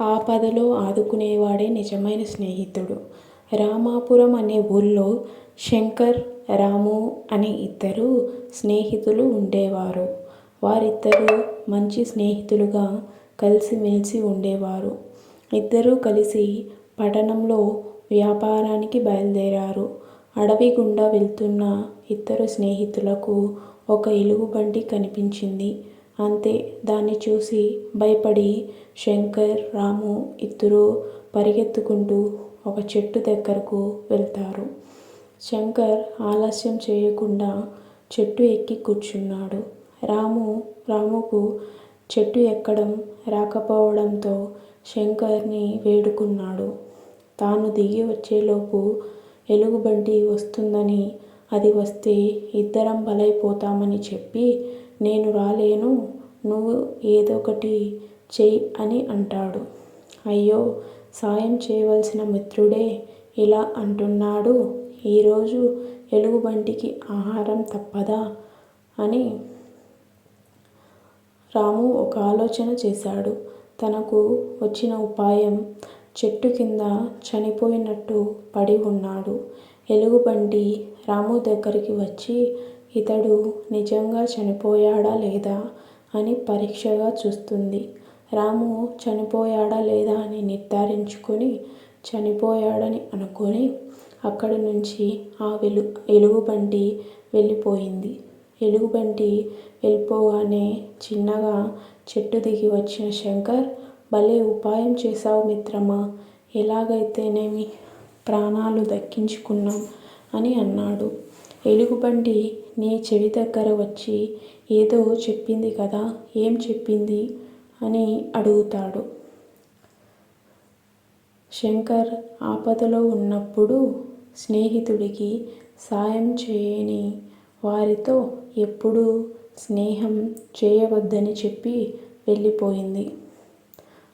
ఆపదలో ఆదుకునేవాడే నిజమైన స్నేహితుడు. రామాపురం అనే ఊళ్ళో శంకర్, రాము అనే ఇద్దరు స్నేహితులు ఉండేవారు. వారిద్దరూ మంచి స్నేహితులుగా కలిసిమెలిసి ఉండేవారు. ఇద్దరూ కలిసి పట్టణంలో వ్యాపారానికి బయలుదేరారు. అడవి గుండా వెళ్తున్న ఇద్దరు స్నేహితులకు ఒక ఎలుగుబంటి కనిపించింది. అంతే దాన్ని చూసి భయపడి శంకర్, రాము ఇద్దరూ పరిగెత్తుకుంటూ ఒక చెట్టు దగ్గరకు వెళ్తారు. శంకర్ ఆలస్యం చేయకుండా చెట్టు ఎక్కి కూర్చున్నాడు. రాము రాముకు చెట్టు ఎక్కడం రాకపోవడంతో శంకర్ని వేడుకున్నాడు. తాను దిగి వచ్చేలోపు ఎలుగుబంటి వస్తుందని, అది వస్తే ఇద్దరం బలైపోతామని చెప్పి నేను రాలేను నువ్వు ఏదోకటి చెయ్యి అని అంటాడు. అయ్యో సాయం చేయవలసిన మిత్రుడే ఇలా అంటున్నాడు ఈరోజు ఎలుగుబంటికి ఆహారం తప్పదా? అని రాము ఒక ఆలోచన చేశాడు. తనకు వచ్చిన ఉపాయం చెట్టు కింద చనిపోయినట్టు పడి ఉన్నాడు ఎలుగుబంటి రాము దగ్గరికి వచ్చి ఇతడు నిజంగా చనిపోయాడా లేదా అని పరీక్షగా చూస్తుంది. రాము చనిపోయాడా లేదా అని నిర్ధారించుకొని చనిపోయాడని అనుకొని అక్కడి నుంచి ఆ ఎలుగుబంటి వెళ్ళిపోయింది. ఎలుగుబంటి వెళ్ళిపోగానే చిన్నగా చెట్టు దిగి వచ్చిన శంకర్ భలే ఉపాయం చేశావు మిత్రమా! ఎలాగైతేనేమి ప్రాణాలు దక్కించుకున్నాం అని అన్నాడు. ఎలుగుబంటి నీ చెవి దగ్గర వచ్చి ఏదో చెప్పింది కదా ఏం చెప్పింది? అని అడుగుతాడు. శంకర్ ఆపదలో ఉన్నప్పుడు స్నేహితుడికి సాయం చేయని వారితో ఎప్పుడూ స్నేహం చేయవద్దని చెప్పి వెళ్ళిపోయింది.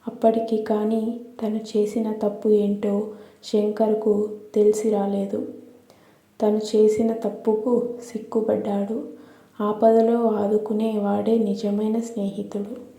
అప్పటికి కానీ తను చేసిన తప్పు ఏంటో శంకర్కు తెలిసి రాలేదు తను చేసిన తప్పుకు సిగ్గుపడ్డాడు. ఆపదలో ఆదుకునే వాడే నిజమైన స్నేహితుడు.